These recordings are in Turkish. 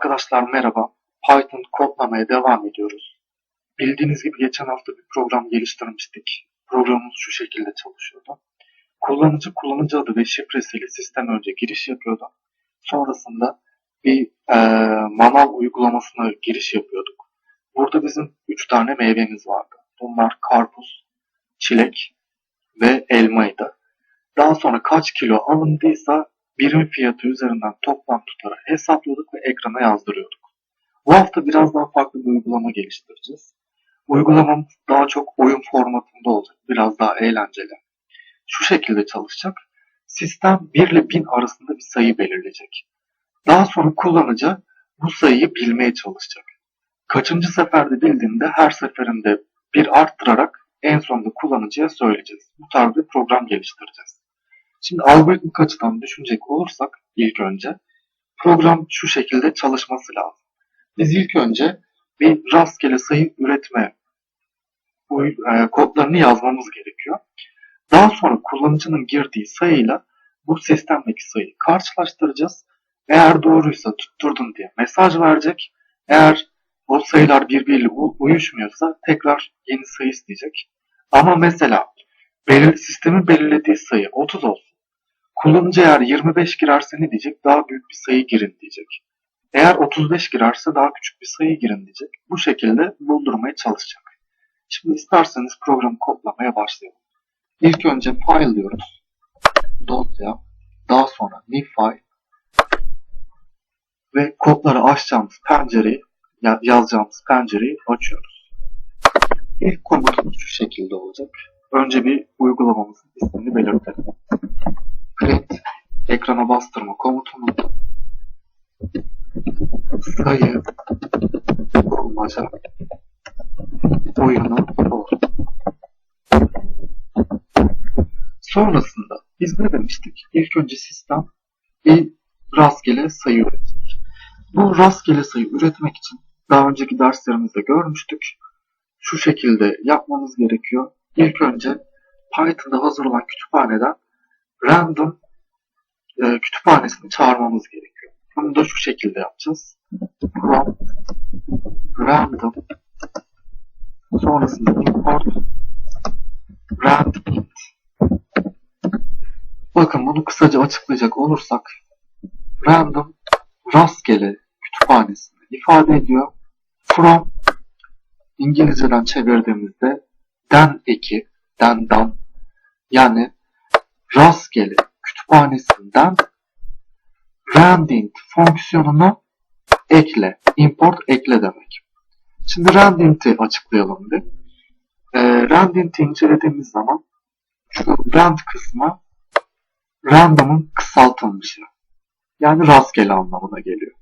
Arkadaşlar merhaba. Python kodlamaya devam ediyoruz. Bildiğiniz gibi geçen hafta bir program geliştirmiştik. Programımız şu şekilde çalışıyordu. Kullanıcı kullanıcı adı ve şifresiyle sistem önce giriş yapıyordu. Sonrasında bir e, manav uygulamasına giriş yapıyorduk. Burada bizim 3 tane meyvemiz vardı. Bunlar karpuz, çilek ve elmaydı. Daha sonra kaç kilo alındıysa birim fiyatı üzerinden toplam tutarı hesaplıyorduk ve ekrana yazdırıyorduk. Bu hafta biraz daha farklı bir uygulama geliştireceğiz. Uygulamamız daha çok oyun formatında olacak. Biraz daha eğlenceli. Şu şekilde çalışacak. Sistem 1 ile 1000 arasında bir sayı belirleyecek. Daha sonra kullanıcı bu sayıyı bilmeye çalışacak. Kaçıncı seferde bildiğinde her seferinde bir arttırarak en sonunda kullanıcıya söyleyeceğiz. Bu tarz bir program geliştireceğiz. Şimdi algoritmik açıdan düşünecek olursak ilk önce program şu şekilde çalışması lazım. Biz ilk önce bir rastgele sayı üretme e, kodlarını yazmamız gerekiyor. Daha sonra kullanıcının girdiği sayıyla bu sistemdeki sayıyı karşılaştıracağız. Eğer doğruysa tutturdun diye mesaj verecek. Eğer o sayılar birbiriyle uyuşmuyorsa tekrar yeni sayı isteyecek. Ama mesela belir, sistemin belirlediği sayı 30 olsun. Kullanıcı eğer 25 girerse ne diyecek? Daha büyük bir sayı girin diyecek. Eğer 35 girerse daha küçük bir sayı girin diyecek. Bu şekilde buldurmaya çalışacak. Şimdi isterseniz programı kodlamaya başlayalım. İlk önce file diyoruz. Dosya. Daha sonra new file. Ve kodları açacağımız pencereyi yazacağımız pencereyi açıyoruz. İlk komutumuz şu şekilde olacak. Önce bir uygulamamızın ismini belirtelim. Print ekrana bastırma komutumuz sayı bulmaca oyunu olsun. Sonrasında biz ne demiştik? İlk önce sistem bir rastgele sayı üretecek. Bu rastgele sayı üretmek için daha önceki derslerimizde görmüştük. Şu şekilde yapmamız gerekiyor. İlk önce Python'da hazır olan kütüphaneden random e, kütüphanesini çağırmamız gerekiyor. Bunu da şu şekilde yapacağız. From random sonrasında import rand int Bakın bunu kısaca açıklayacak olursak random rastgele kütüphanesini ifade ediyor. From İngilizceden çevirdiğimizde den eki, den dan yani rastgele kütüphanesinden randint fonksiyonuna ekle, import ekle demek. Şimdi randint'i açıklayalım bir. E, randint'i incelediğimiz zaman şu rand kısmı random'ın kısaltılmışı. Yani rastgele anlamına geliyor.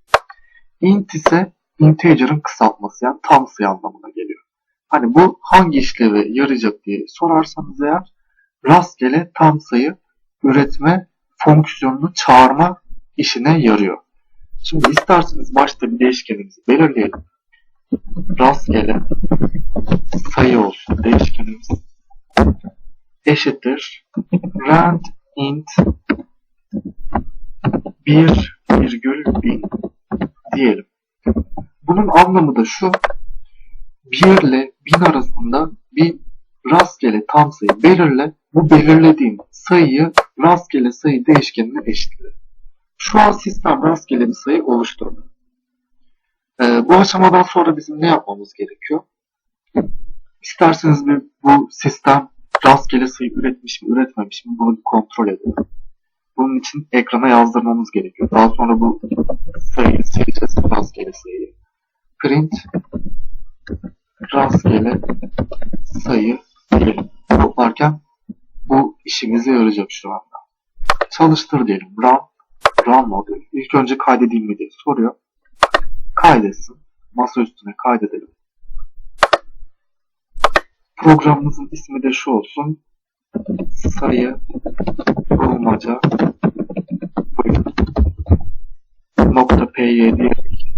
int ise integer'ın kısaltması yani tam sayı anlamına geliyor. Hani bu hangi işleve yarayacak diye sorarsanız eğer rastgele tam sayı üretme fonksiyonunu çağırma işine yarıyor. Şimdi isterseniz başta bir değişkenimizi belirleyelim. Rastgele sayı olsun değişkenimiz eşittir rand int 1 virgül 1000 diyelim. Bunun anlamı da şu 1 ile 1000 arasında bir rastgele tam sayı belirle. Bu belirlediğin sayıyı rastgele sayı değişkenine eşitle. Şu an sistem rastgele bir sayı oluşturdu. Ee, bu aşamadan sonra bizim ne yapmamız gerekiyor? İsterseniz bir bu sistem rastgele sayı üretmiş mi üretmemiş mi bunu bir kontrol edelim. Bunun için ekrana yazdırmamız gerekiyor. Daha sonra bu sayıyı sileceğiz. Rastgele sayıyı. Print rastgele sayı diyelim. Toplarken bu işimize yarayacak şu anda. Çalıştır diyelim. Run, run modül. İlk önce kaydedeyim mi diye soruyor. Kaydetsin. Masa üstüne kaydedelim. Programımızın ismi de şu olsun. Sayı bulmaca nokta py diye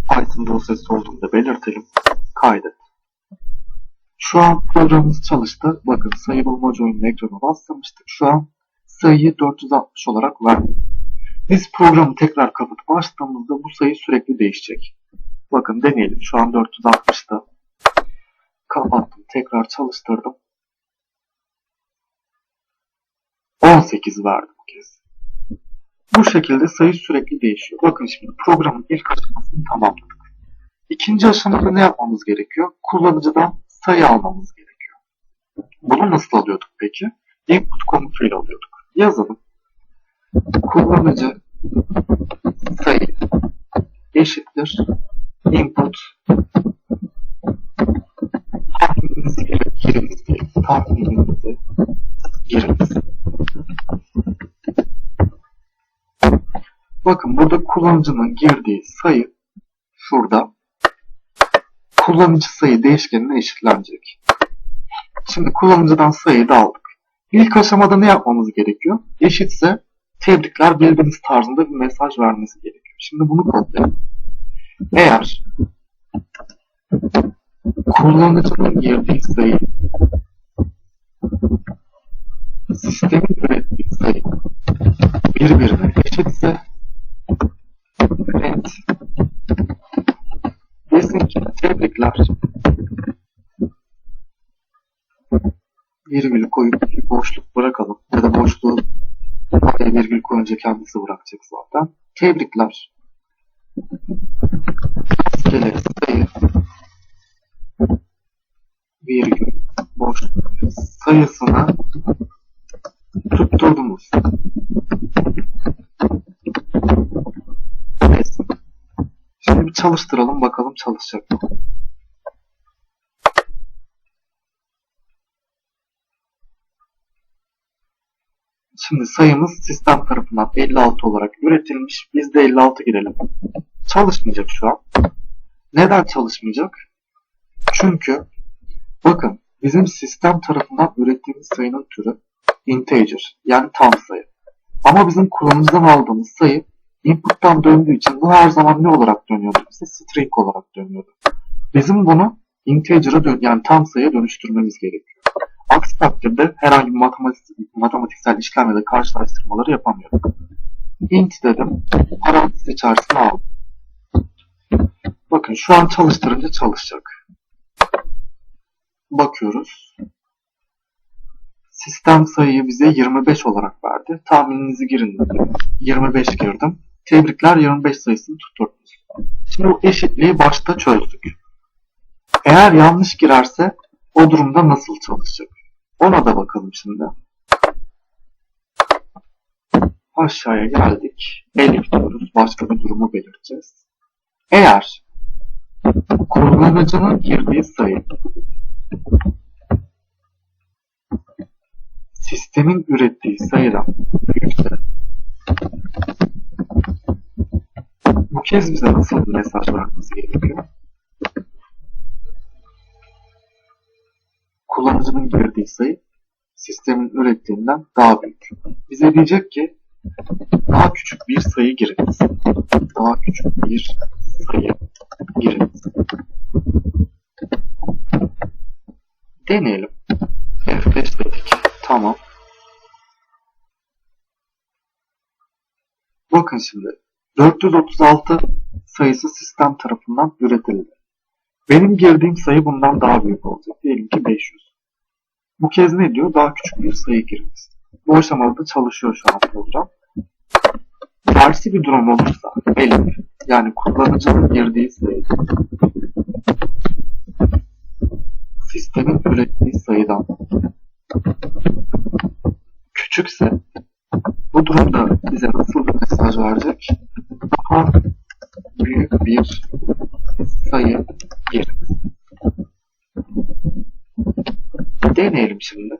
Python dosyası olduğunu da belirtelim. Kaydet. Şu an programımız çalıştı. Bakın sayı bulmaca oyunun ekrana bastırmıştık. Şu an sayıyı 460 olarak verdik. Biz programı tekrar kapatıp açtığımızda bu sayı sürekli değişecek. Bakın deneyelim. Şu an 460'ta. Kapattım. Tekrar çalıştırdım. 18 verdi bu kez. Bu şekilde sayı sürekli değişiyor. Bakın şimdi programın ilk aşamasını tamamladık. İkinci aşamada ne yapmamız gerekiyor? Kullanıcıdan sayı almamız gerekiyor. Bunu nasıl alıyorduk peki? Input komutuyla alıyorduk. Yazalım. Kullanıcı sayı eşittir input tahmininizi giriniz diyelim. Tahmininizi giriniz. Bakın burada kullanıcının girdiği sayı şurada kullanıcı sayı değişkenine eşitlenecek. Şimdi kullanıcıdan sayıyı da aldık. İlk aşamada ne yapmamız gerekiyor? Eşitse tebrikler bildiğiniz tarzında bir mesaj vermesi gerekiyor. Şimdi bunu kodlayalım. Eğer kullanıcının girdiği sayı sistemin ürettiği sayı birbirine eşitse print desin ki tebrikler virgül koyup bir boşluk bırakalım ya da boşluğu araya koyunca kendisi bırakacak zaten. Tebrikler. Rastgele sayı virgül boşluk sayısını tutturdunuz. Şimdi bir çalıştıralım bakalım çalışacak mı? Şimdi sayımız sistem tarafından 56 olarak üretilmiş. Biz de 56 girelim. Çalışmayacak şu an. Neden çalışmayacak? Çünkü bakın bizim sistem tarafından ürettiğimiz sayının türü integer yani tam sayı. Ama bizim kullanıcıdan aldığımız sayı input'tan döndüğü için bu her zaman ne olarak dönüyordu bize? String olarak dönüyordu. Bizim bunu integer'a dön yani tam sayıya dönüştürmemiz gerekiyor. Aksi takdirde herhangi bir matematik, matematiksel işlem ya da karşılaştırmaları yapamıyorum. int dedim. Parantez içerisine aldım. Bakın şu an çalıştırınca çalışacak. Bakıyoruz. Sistem sayıyı bize 25 olarak verdi. Tahmininizi girin dedim. 25 girdim. Tebrikler 25 sayısını tutturdunuz. Şimdi bu eşitliği başta çözdük. Eğer yanlış girerse o durumda nasıl çalışacak? Ona da bakalım şimdi. Aşağıya geldik. Elif diyoruz. Başka bir durumu belirteceğiz. Eğer kullanıcının girdiği sayı sistemin ürettiği sayıdan büyükse bu kez bize nasıl bir mesaj vermesi gerekiyor? Kullanıcının girdiği sayı sistemin ürettiğinden daha büyük. Bize diyecek ki daha küçük bir sayı giriniz. Daha küçük bir sayı giriniz. Deneyelim. F5 dedik. Tamam. Bakın şimdi. 436 sayısı sistem tarafından üretildi. Benim girdiğim sayı bundan daha büyük olacak. Diyelim ki 500. Bu kez ne diyor? Daha küçük bir sayı giriniz. Bu aşamada çalışıyor şu an program. Tersi bir durum olursa Elif yani kullanıcının girdiği sayı sistemin ürettiği sayıdan küçükse bu durumda bize nasıl bir mesaj verecek? Daha büyük bir sayı giriniz. Deneyelim şimdi.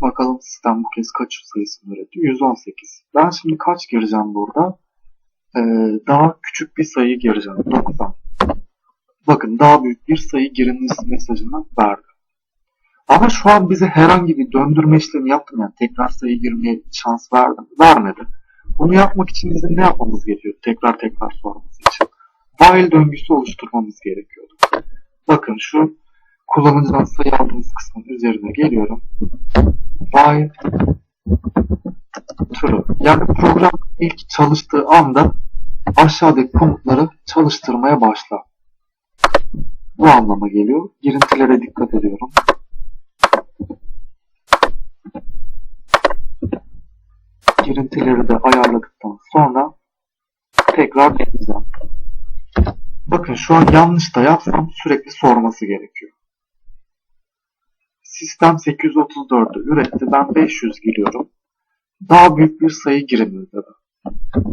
Bakalım sistem bu kez kaç sayısını üretiyor? 118. Ben şimdi kaç gireceğim burada? Ee, daha küçük bir sayı gireceğim. 90. Bakın daha büyük bir sayı giriniz mesajını verdi. Ama şu an bize herhangi bir döndürme işlemi yaptım yani tekrar sayı girmeye şans verdim. Vermedi. Bunu yapmak için bizim ne yapmamız gerekiyor? Tekrar tekrar sorması için. While döngüsü oluşturmamız gerekiyordu. Bakın şu kullanıcıdan sayı aldığımız kısmın üzerine geliyorum. While True. Yani program ilk çalıştığı anda aşağıdaki komutları çalıştırmaya başlar. Bu anlama geliyor. Girintilere dikkat ediyorum. Girintileri de ayarladıktan sonra tekrar deneyeceğim. Bakın şu an yanlış da yapsam sürekli sorması gerekiyor. Sistem 834'ü üretti. Ben 500 giriyorum. Daha büyük bir sayı giriniz dedi.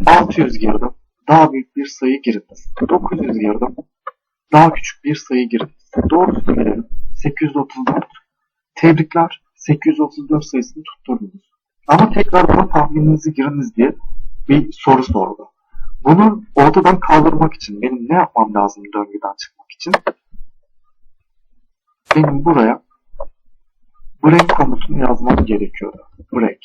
600 girdim. Daha büyük bir sayı giriniz. 900 girdim. Daha küçük bir sayı giriniz. Doğrusu girelim. 834. Tebrikler. 834 sayısını tutturdunuz. Ama tekrar bana tahmininizi giriniz diye bir soru sordu. Bunu ortadan kaldırmak için benim ne yapmam lazım döngüden çıkmak için? Benim buraya break komutunu yazmam gerekiyordu. Break.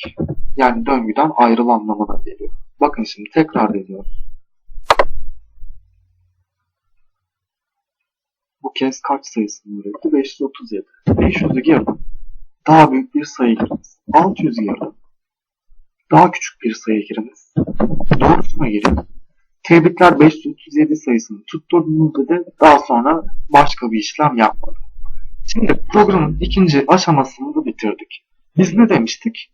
Yani döngüden ayrıl anlamına geliyor. Bakın şimdi tekrar ediyorum. Bu kez kaç sayısını üretti? 537. 500'ü girdim. Daha büyük bir sayı giriniz. 600 girdim. Daha küçük bir sayı giriniz. Doğrusuna girin. Tebrikler 537 sayısını tutturdunuz dedi. Daha sonra başka bir işlem yapmadı. Şimdi programın ikinci aşamasını da bitirdik. Biz ne demiştik?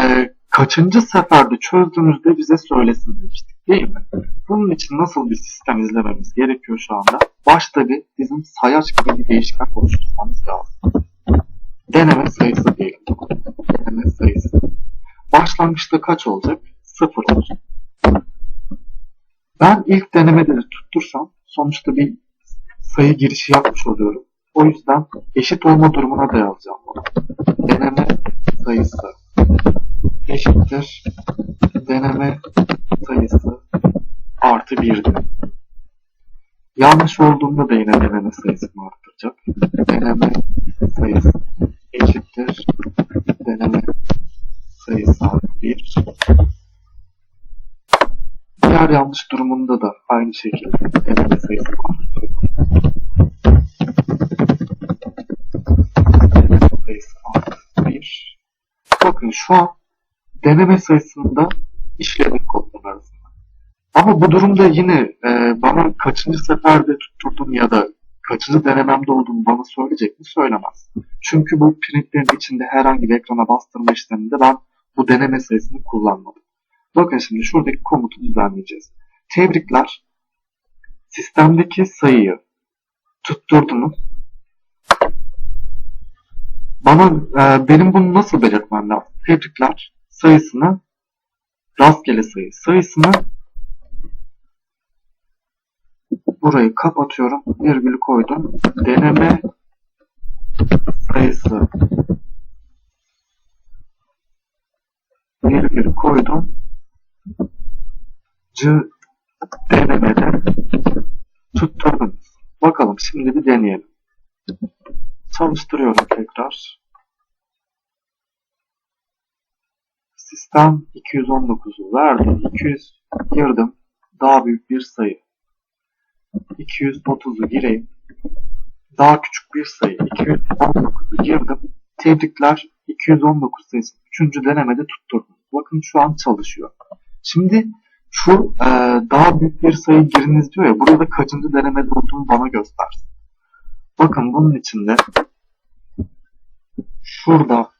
Ee, kaçıncı seferde çözdüğünüzde bize söylesin demiştik değil mi? Bunun için nasıl bir sistem izlememiz gerekiyor şu anda? Başta bir bizim sayaç gibi bir değişken oluşturmamız lazım. Deneme sayısı diyelim. Deneme sayısı. Başlangıçta kaç olacak? Sıfır olacak. Ben ilk denemede de tuttursam sonuçta bir sayı girişi yapmış oluyorum. O yüzden eşit olma durumuna da yazacağım. Deneme sayısı eşittir deneme sayısı artı 1 Yanlış olduğunda da yine deneme sayısını arttıracak. Deneme sayısı eşittir deneme sayısı artı 1 Diğer yanlış durumunda da aynı şekilde artı 1 Bakın şu an deneme sayısında işledik kodlar arasında. Ama bu durumda yine e, bana kaçıncı seferde tutturdum ya da kaçıncı denememde olduğunu bana söyleyecek mi? Söylemez. Çünkü bu printlerin içinde herhangi bir ekrana bastırma işleminde ben bu deneme sayısını kullanmadım. Bakın şimdi şuradaki komutu düzenleyeceğiz. Tebrikler. Sistemdeki sayıyı tutturdunuz. Bana e, benim bunu nasıl belirtmem lazım? Tebrikler sayısını rastgele sayı sayısını burayı kapatıyorum. Virgül koydum. Deneme sayısı virgül koydum. C denemede tutturdum. Bakalım şimdi bir deneyelim. Çalıştırıyorum tekrar. Sistem 219'u verdi. 200 girdim. Daha büyük bir sayı. 230'u gireyim. Daha küçük bir sayı. 219'u girdim. Tebrikler 219 sayısı 3. denemede tutturdum. Bakın şu an çalışıyor. Şimdi şu e, daha büyük bir sayı giriniz diyor ya burada kaçıncı denemede olduğunu bana göstersin. Bakın bunun içinde şurada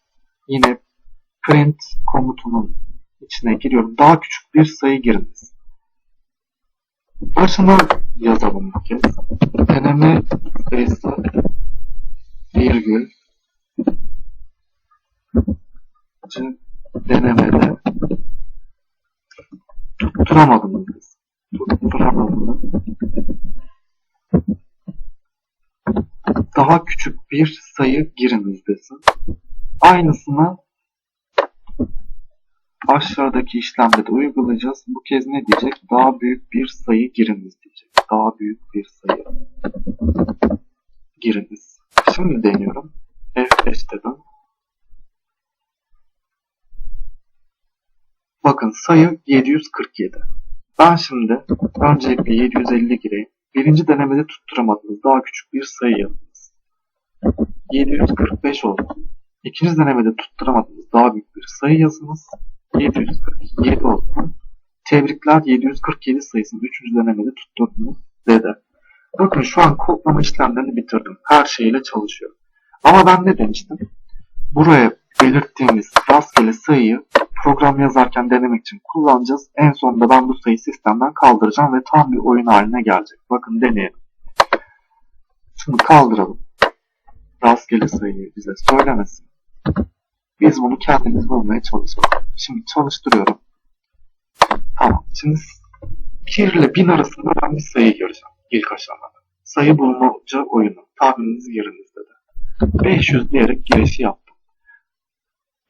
yine print komutunun içine giriyorum. Daha küçük bir sayı giriniz. Başına yazalım bu kez. Deneme sayısı virgül denemede tutturamadım biz. Tutturamadım. Daha küçük bir sayı giriniz desin. Aynısını aşağıdaki işlemde de uygulayacağız. Bu kez ne diyecek? Daha büyük bir sayı giriniz diyecek. Daha büyük bir sayı giriniz. Şimdi deniyorum. F5 dedim. Bakın sayı 747. Ben şimdi öncelikle 750 gireyim. Birinci denemede tutturamadınız. Daha küçük bir sayı yapınız. 745 oldu. İkinci denemede tutturamadığınız daha büyük bir sayı yazınız. 747 olsun. Tebrikler 747 sayısını 3. denemede tutturdunuz dedi. Bakın şu an kodlama işlemlerini bitirdim. Her şeyle çalışıyor. Ama ben ne demiştim? Buraya belirttiğimiz rastgele sayıyı program yazarken denemek için kullanacağız. En sonunda ben bu sayıyı sistemden kaldıracağım ve tam bir oyun haline gelecek. Bakın deneyelim. Şunu kaldıralım. Rastgele sayıyı bize söylemesin. Biz bunu kendimiz bulmaya çalışalım. Şimdi çalıştırıyorum. Tamam. Şimdi 1 ile 1000 arasında ben bir sayı göreceğim. İlk aşamada. Sayı bulmaca oyunu. Tahmininiz yerinizde de. 500 diyerek girişi yaptım.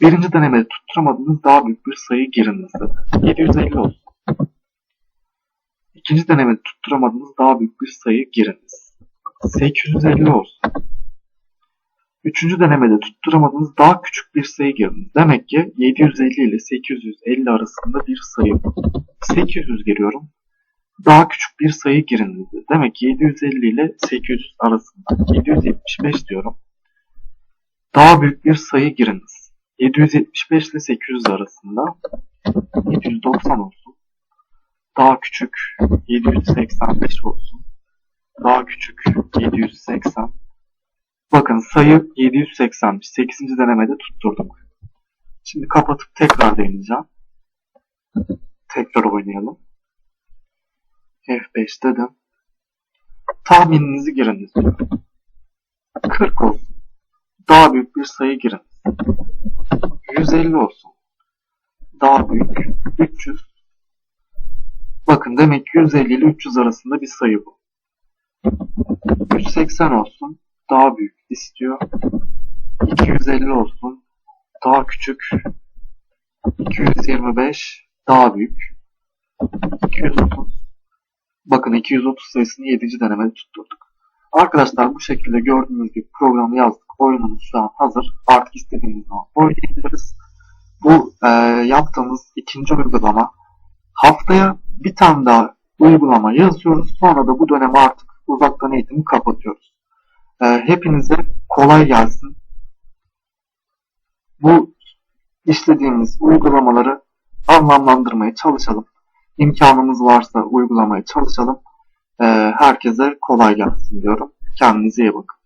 Birinci denemede tutturamadığınız daha büyük bir sayı giriniz dedi. 750 olsun. İkinci denemede tutturamadığınız daha büyük bir sayı giriniz. 850 olsun. Üçüncü denemede tutturamadığınız daha küçük bir sayı giriniz. Demek ki 750 ile 850 arasında bir sayı bu. 800 giriyorum. Daha küçük bir sayı giriniz. Demek ki 750 ile 800 arasında. 775 diyorum. Daha büyük bir sayı giriniz. 775 ile 800 arasında 790 olsun. Daha küçük 785 olsun. Daha küçük 780. Bakın sayı 780'miş. 8. denemede tutturduk. Şimdi kapatıp tekrar deneyeceğim. Tekrar oynayalım. F5 dedim. Tahmininizi diyor. 40 olsun. Daha büyük bir sayı girin. 150 olsun. Daha büyük. 300. Bakın demek ki 150 ile 300 arasında bir sayı bu. 180 olsun. Daha büyük istiyor. 250 olsun. Daha küçük. 225 daha büyük. 230. Bakın 230 sayısını 7. denemede tutturduk. Arkadaşlar bu şekilde gördüğünüz gibi programı yazdık. Oyunumuz şu an hazır. Artık istediğimiz zaman oynayabiliriz. Bu e, yaptığımız ikinci uygulama. Haftaya bir tane daha uygulama yazıyoruz. Sonra da bu dönemi artık uzaktan eğitimi kapatıyoruz. E, hepinize kolay gelsin. Bu işlediğimiz uygulamaları anlamlandırmaya çalışalım. İmkanımız varsa uygulamaya çalışalım. E, herkese kolay gelsin diyorum. Kendinize iyi bakın.